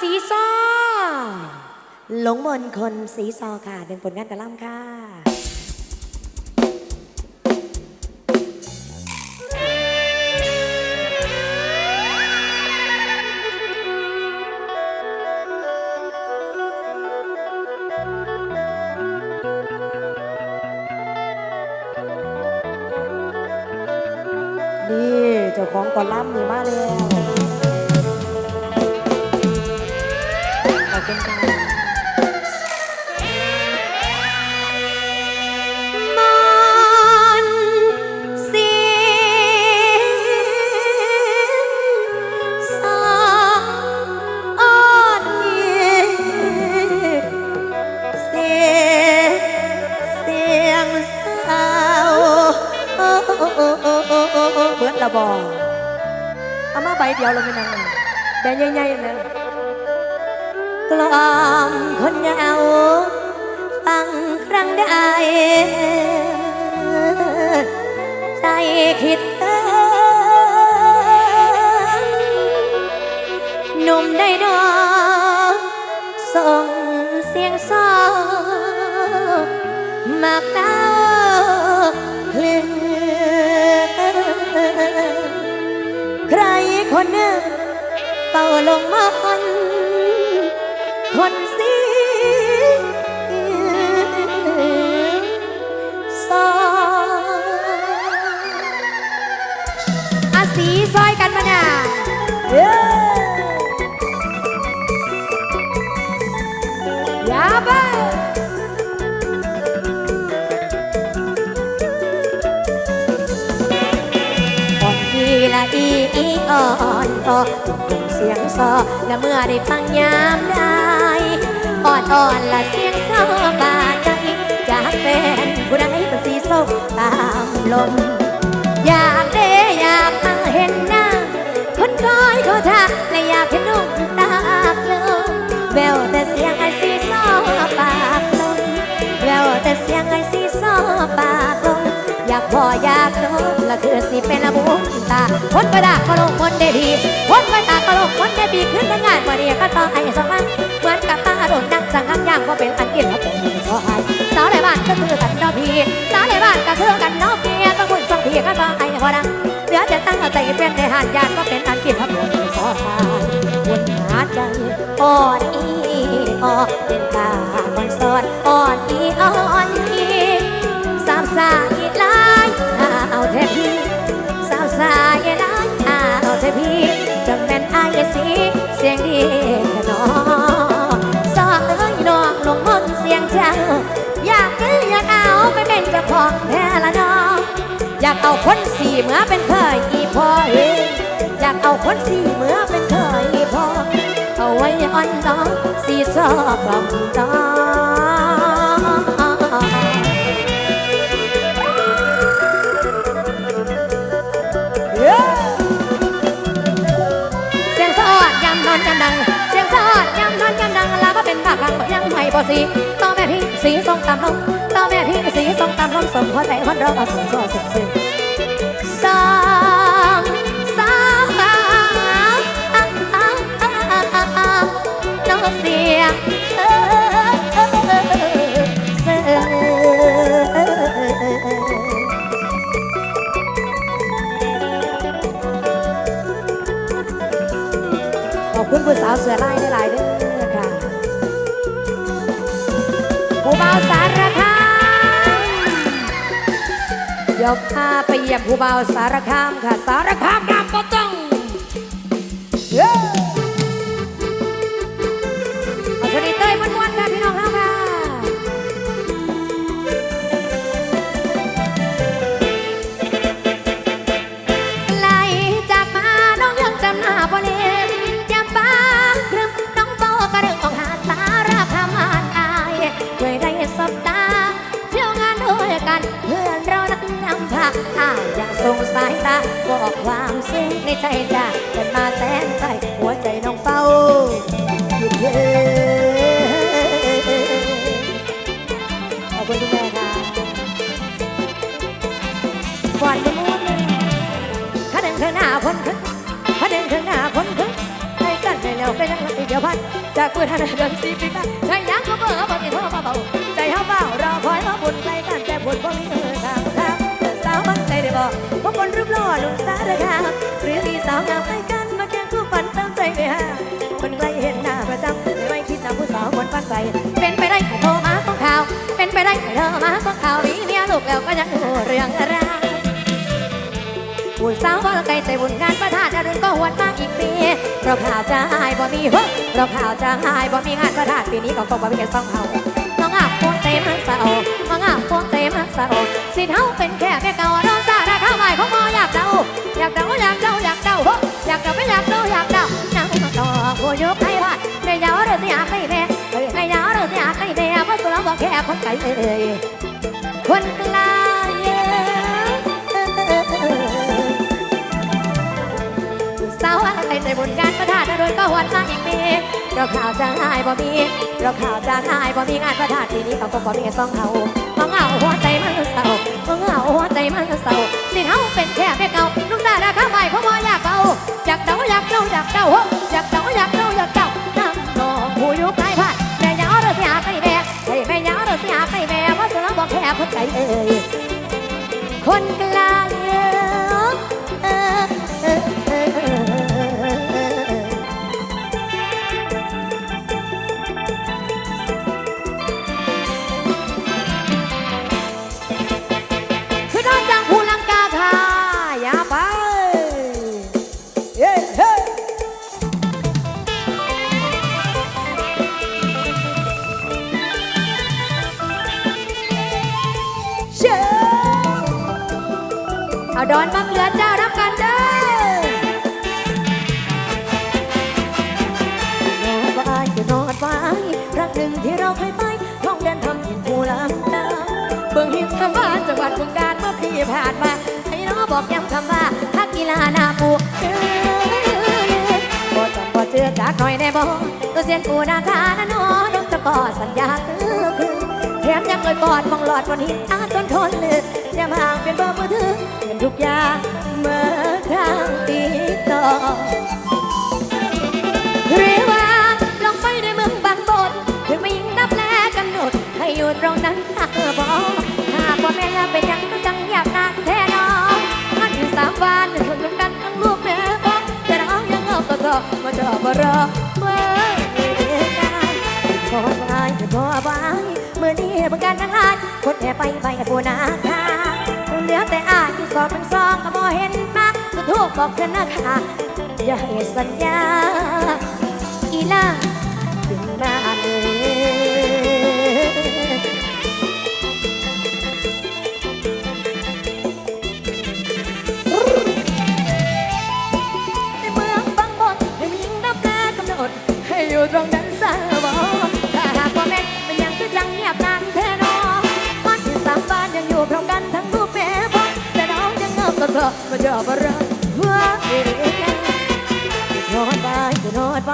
สีซอหลงมนคนสีซอค่ะเป็นผลงานกระล่ำค่ะนี่เจ้าของกอล่ำนี่มาแล้ว เสียงสะอ้อนเย็นเสียงเสียงสาวโอ้โอ้โอ้โอ้โอ้โอ้โอ้เบิดละบอเอามาใบเดียวเราไม่นั่งแบนใหญ่ๆเลย กล่อมคนเหงาฟังครั้งใดใจคิดถึงหนุ่มได้ดอกส่งเสียงซอมากดาวคลื่นใครคนหนึ่งเป่าลงมัน อนอ่อนกลุ่มเสียงซอและเมื่อได้ฟังยามได้อ่อนอ่อนละเสียงซอบาดใจจากแฟนผู้ใดก็สีส้มตามลม อยากเด้อยากมาเห็นหน้าคนคอยเขาทักและอยากเห็นนุ่มตากลมแววแต่เสียงไอ้สีซอปากลมแววแต่เสียงไอ้สีซอปากลมอยากพออยากโดนละคือสิเป็นละบุ ตาคนไปด่าก็ลงคนได้ดีคนไปด่าก็ลงคนได้ดีขึ้นทั้งงานวันนี้ก็ต่อไอ้สองมันเหมือนกับตาโดนนักสังหักย่างว่าเป็นอันเกินแล้วเป็นซอยสาวในบ้านก็คือกันนอพีสาวในบ้านก็คือกันนอพียต้องคุณสองพีก็ต่อไอ้พอดังเดี๋ยวจะตั้งใจเป็นในหานยานก็เป็นอันเกินแล้วเป็นซอยวนหาใจอ่อนากเอาคนสี่เมื่อเป็นเคยอีพอเองอยากเอาคนสี่เมื่อเป็นเคยอีพอเอาไว้อ่อนน้องสีซอกลำตาเสียงสอดยำนอนยำดัง เสียงสอดยำนอนยำดังแล้วก็เป็นปากกลางยังไม่พอสีต่อแม่พี่สีทรงตามลมต่อแม่พี่สีทรงตามลมสมหัวใจคนเราเอาส่งซอเสียงเสียง คุณผู้สาวเสือไล่ได้หลายเด้อค่ะผู้บ่าวสารคามเดี๋ยวพาไปเยี่ยมผู้บ่าวสารคามค่ะ สารคามน้ำปต้องเย้ ในใจจ้าเป็นมาแสนใจหัวใจน้องเฝ้าอยู่เย็นขอบคุณทุกแม่ค่ะก่อนจะมุ่งข้าเดินข้างหน้าคนขึ้นข้าเดินข้างหน้าคนขึ้นให้กันไปแล้วไปนั่งไปเดียวยวพันจากปืนทันเดินสีปีบ้านใช่ยังก็เบื่อบ่มีโทษเบาๆใจเฮาเบา เป็นไปได้แค่โทรมาส่งข่าว เป็นไปได้แค่เธอมาส่งข่าวมีเมียลูกแล้วก็ยังดูเรื่องราวผู้สาวบ่ละไกลใจบุญงานประทานอรุณก็หวนมาอีกปีเราข่าวจะหายบ่มีเฮ้เราข่าวจะหายบ่มีงานประทานปีนี้ก็คงบ่มีแค่สองเฮาน้องอาบพวงใจมันเศร้าน้องอาบพวงใจมันเศร้าสิเฮาเป็นแค่แม่เก่าน้องสาราข้าวใหม่ของบ่อยากเดาอยากเดาอยากเดาอยากเดาเฮ้อยากเดาไม่อยากเดาอยากเดานั่งมาต่อผู้ยุบให้พลาดไม่ยาวเด้อสิอาไม่แม่ ไม่ยาวเด้อสิอาไม่แม่เพราะสุเรบอกแค่คนไกลเอ้ยคนไกลเอ้ยสาวอะไรในบุญงานประทานโดยก็หวนมาอีกปีเราข่าวจะหายบ่มีเราข่าวจะหายบ่มีงานประทานทีนี้เขาก็บ่มีสองเขามองเอาหัวใจมันเศร้ามองเอาหัวใจมันเศร้าสิเฮาเป็นแค่แม่เก่าลูกตาราคาใหม่เขาบ่อยากเก่าอยากเดาอยากเดาอยากเดาอยากเดาอยากเดาอยากเดา เอ้ย ดอนบังเหลือเจ้ารับกันเด้อนอนไว้จะนอนไว้รักหนึ่งที่เราเคยไปท่องเดินทำยินภูลังกาเบิ่งหิมทำบ้านจังหวัดบึงกาฬเมื่อปีผ่านมาให้น้องบอกย้ำคำว่าทักกีฬาหนาปูเด้อบ่จำบ่เจอจากหน่อยแน่บ่ตัวเสียนปูนาคานะน้อน้องตะกอสัญญาคือคือแถมยังเลยกอดมองหลอดบนหินอาจนทนเลย แถมห่างเป็นเบอร์มือถือเป็นทุกอย่างเมื่อทางติดต่อหรือว่าลองไปในเมืองบางบนถึงไม่ยิงนับแลกำหนด ให้อยู่ตรงนั้นหาบอหากว่าแม่ละเป็นหยังก็จังอยากนานแท้น้องมันอยู่สามวันคนรวมกันทั้งลูกแม่พ่อแต่น้องยังเอาก็สอบมาเจอบรอเมื่อกันพอไว้พอไว้เมื่อนี้ประกันทั้งหลายคนแห่ไปไปปูนาคา เหลือแต่อายที่สอบเป็นซองก็บ่เห็นมาสุดทูกบอกเธอนะคะอย่าให้สัญญาอีลา เถอะมาเจอบ่รักว่าเองนอนไปจะนอนไป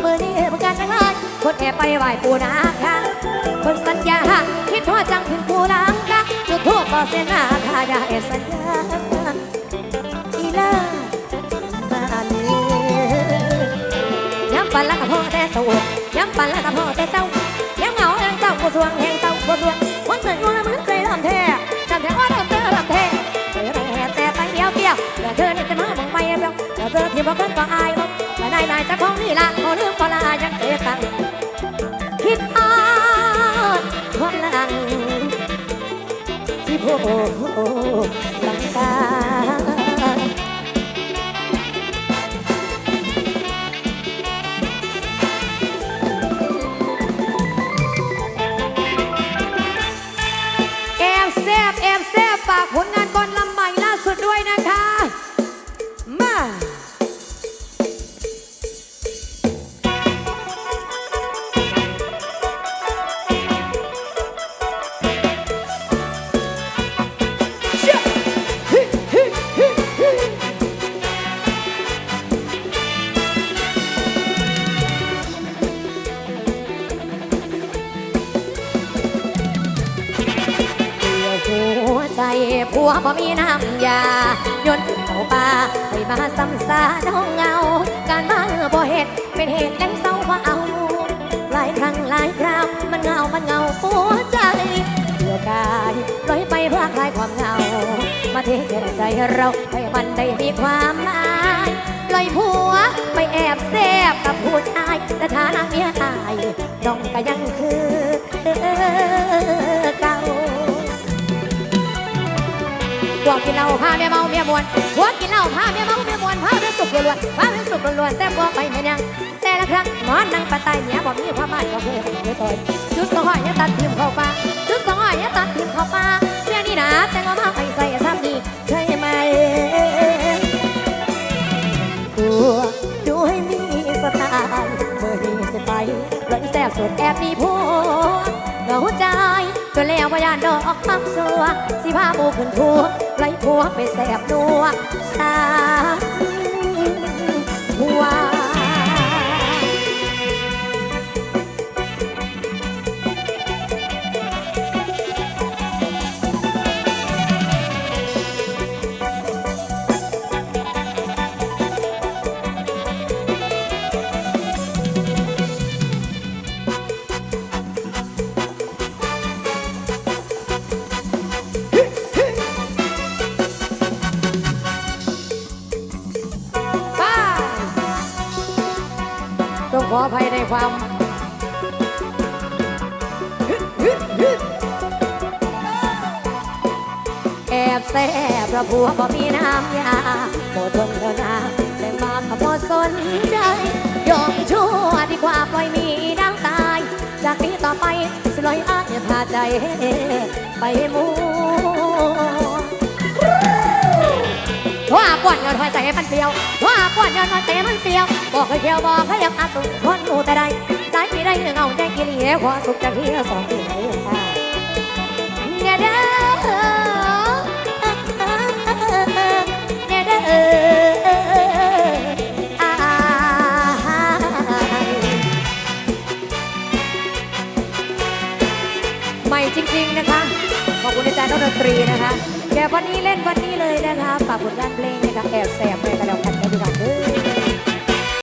เมื่อนี้ประกันทั้งหลายคนแอบไปไหว้ปูนาค่ะคนสัญญาคิดทอดจังถึงปูนังค่ะจุดทูบบอกเส้นหน้าค่ะอย่าเอสัญญาอีลาบานนี้ย้ำปันละกับพ่อแต่เต้าย้ำปันละกับพ่อแต่เต้าย้ำเหงาแห่งเต้าบัวสวงแห่งเต้าบัวสวงวันเกิดงูละมือเคยรำแท้จำแท้ว่าเริ่มเจอรำแท้ เดียวแต่เธอเนี่ยจะมาบังไม่เดียวแต่เธอที่บอกกันก็อายบอกแต่นายนายจะของนี่ละขอลืมก็ลายังเตะตังคิดอ่านความหลังที่โผล่หลังตาแอมแซบแอมแซบฝากผลงาน ผัวบ่มีน้ำยาย้อนข้าป่าไปมาซ้ำซาน้องเงา การมาบ่เหตุเป็นเหตุแดงเศร้าว่าเอา หลายครั้งหลายคราวมันเงา มันเงาหัวใจเดียวกายลอยไปเพื่อคลายความเงา มาเทใจเราให้มันได้มีความหมายลอยผัวไปแอบแซบกับผู้ชายแต่ฐานะเมียอายน้องก็ยังคือ วกกินเหล้าพาเมียเมาเมียมวนพวกกินเหล้าพาเมียเมาเมียมวนพาเป็นสุขล้วนพาเป็นสุขล้วนแต่พวกไปไม่ยังแต่ละครั้งหมอนนั่งปะไตเมียบอกมีความหมายก็คือให้เมียต่อยจุดสองห้อยอย่าตัดทิมเข้าป่าจุดสองห้อยอย่าตัดทิมเข้าป่าเมียนี่นะแต่ก็มาไปใส่ซ้ำนี่ใช่ไหมตัวดูให้มีสไตล์เมื่อนี้จะไปลอยแสบสุดแอบมีผัวเหงาใจ จนแล้วพยานดอกคำสัวสิพาบูขึ้นทัวไล่ผัวไปแสบนัวสา องขออภัยในความแอบแสบเพระผัวบ่มีน้ำยาโมทนเท่านาแต่มาขโมยสนใจยอมชั่วดีกว่าปล่อยมีน้ำตาย จากนี้ต่อไปสลอยอ้างอย่าพาใจ ไปมัว ว่าก่อนย้อนหัวใจมันเปรียวว่าก่อนยอนหัวใจมันเปรียวบอกให้เที่ยวบอกให้ยากอาตุคนหนูแต่ใดได้ที่ได้เงาใจกิเลสขอสุขจากที่สองที่ไหนเนี่ยเด้อเนี่ยเด้ออ้ายใหม่จริง ๆนะคะ ขอบคุณอาจารย์ดนตรีนะคะ แกวันนี้เล่นวันนี้เลยนะ ฝากผลงานเพลงนะคะแอบแสบไปกระดอง